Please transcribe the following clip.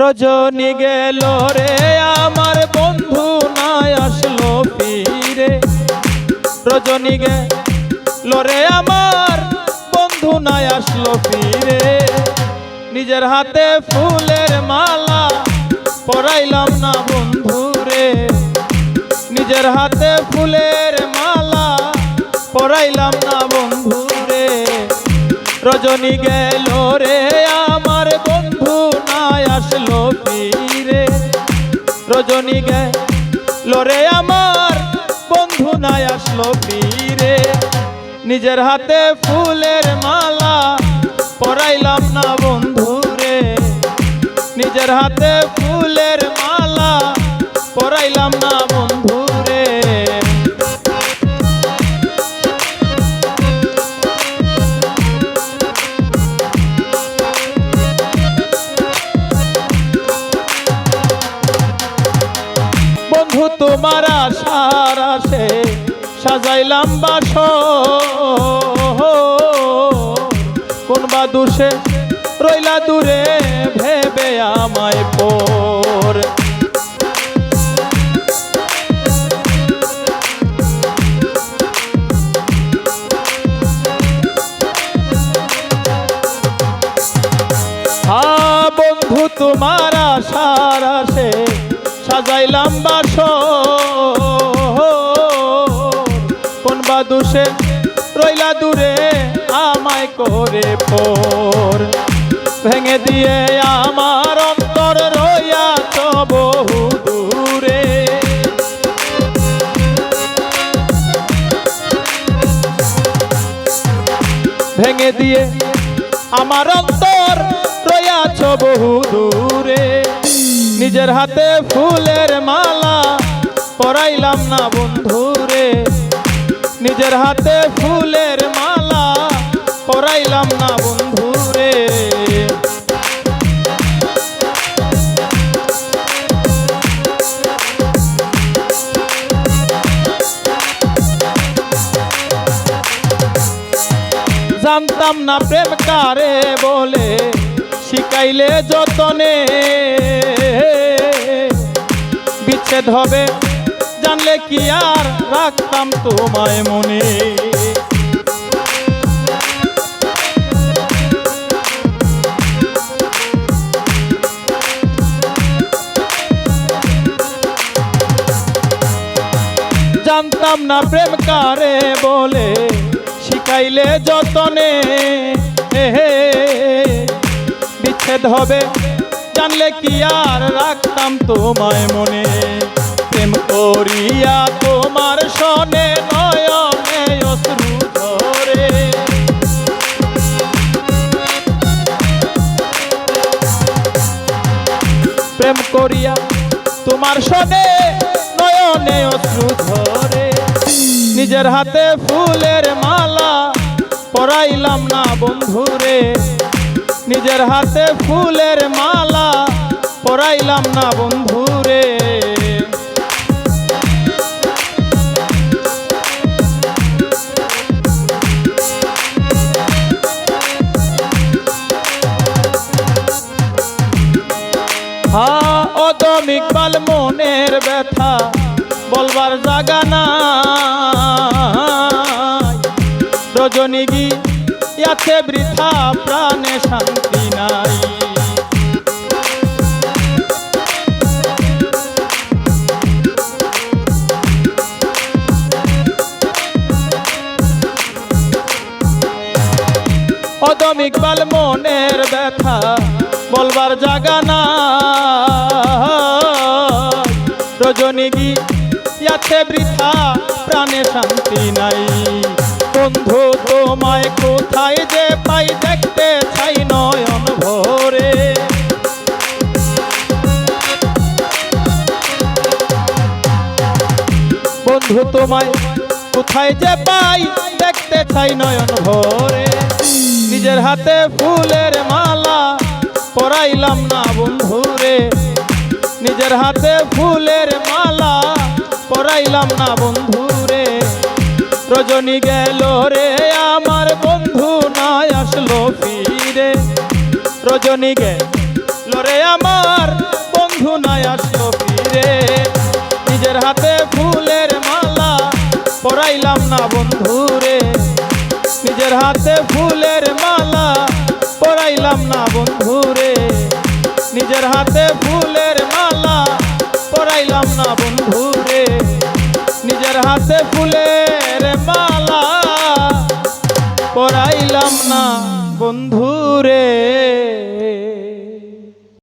রজনী গেল রে, আমার বন্ধু নাই আসলো ফিরে। রজনী গেল রে, আমার বন্ধু নাই আসলো ফিরে। নিজের হাতে ফুলের মালা পরাইলাম না বন্ধু রে। নিজের হাতে ফুলের মালা পরাইলাম না বন্ধু রে। রজনী গেল রে আমার ফিরে রজনী গায় লরে আমার, বন্ধু নাই আসলো পীরে নিজের হাতে ফুলের মালা পরাইলাম না বন্ধু রে নিজের হাতে বন্ধু তোমার আশার আসে সাজাইলাম বাস কোন বা দোষে রইলা দূরে ভেবে আমায় পর। সাজাইলাম বাস কোন বা দোষে রইলা দূরে, আমায় করে পর ভেঙে দিয়ে আমার অন্তর রইয়াছ বহু দূরে। ভেঙে দিয়ে আমার অন্তর রয়াছ বহু দূরে। নিজের হাতে ফুলের মালা পরাইলাম না বন্ধুরে নিজের হাতে ফুলের মালা পরাইলাম না বন্ধুরে জানতাম না প্রেম কারে বলে শিখাইলে যতনে বিচ্ছেদ হবে। জানলে কি আর রাখতাম তোমায় মনে? জানতাম না প্রেম কারে বলে, শিখাইলে যতনে। বিচ্ছেদ হবে। জানলে কি আর রাখতাম তোমায় মনে? প্রেম করিয়া তোমার সনে ধরে। প্রেম করিয়া তোমার সনে নয়নে অশ্রু ধরে। নিজের হাতে ফুলের মালা পরাইলাম না বন্ধুরে। নিজের হাতে ফুলের মালা পরাইলাম না বন্ধুরে। হা, অদম মনের ব্যথা বলবার জাগা নাই। রজনী গি ইয়াছে বৃথা, প্রাণে শান্তি নাই। অদম ইকবাল মনের ব্যথা, বলবার জাগা না রজনী গি ইয়াতে বৃথা, প্রাণে শান্তি নাই। বন্ধু, তোমায় কোথায় যে পাই দেখতে চাই নয়ন ভরে। বন্ধু, তোমায় কোথায় যে পাই দেখতে চাই নয়ন ভরে। নিজের হাতে ফুলের মালা পরাইলাম না বন্ধুরে। নিজের হাতে ফুলের মালা পরাইলাম না বন্ধুরে। রজনী গেল রে, আমার বন্ধু নাই আসলো ফিরে। রজনী গেল রে, আমার বন্ধু নাই আসলো ফিরে। নিজের হাতে ফুলের মালা পরাইলাম না বন্ধু রে। নিজের হাতে ফুলের মালা পরাইলাম না বন্ধু রে। নিজের হাতে ফুলের মালা পরাইলাম না বন্ধু রে। নিজের হাতে ফুলের মালা পড়াইলাম না বন্ধুরে।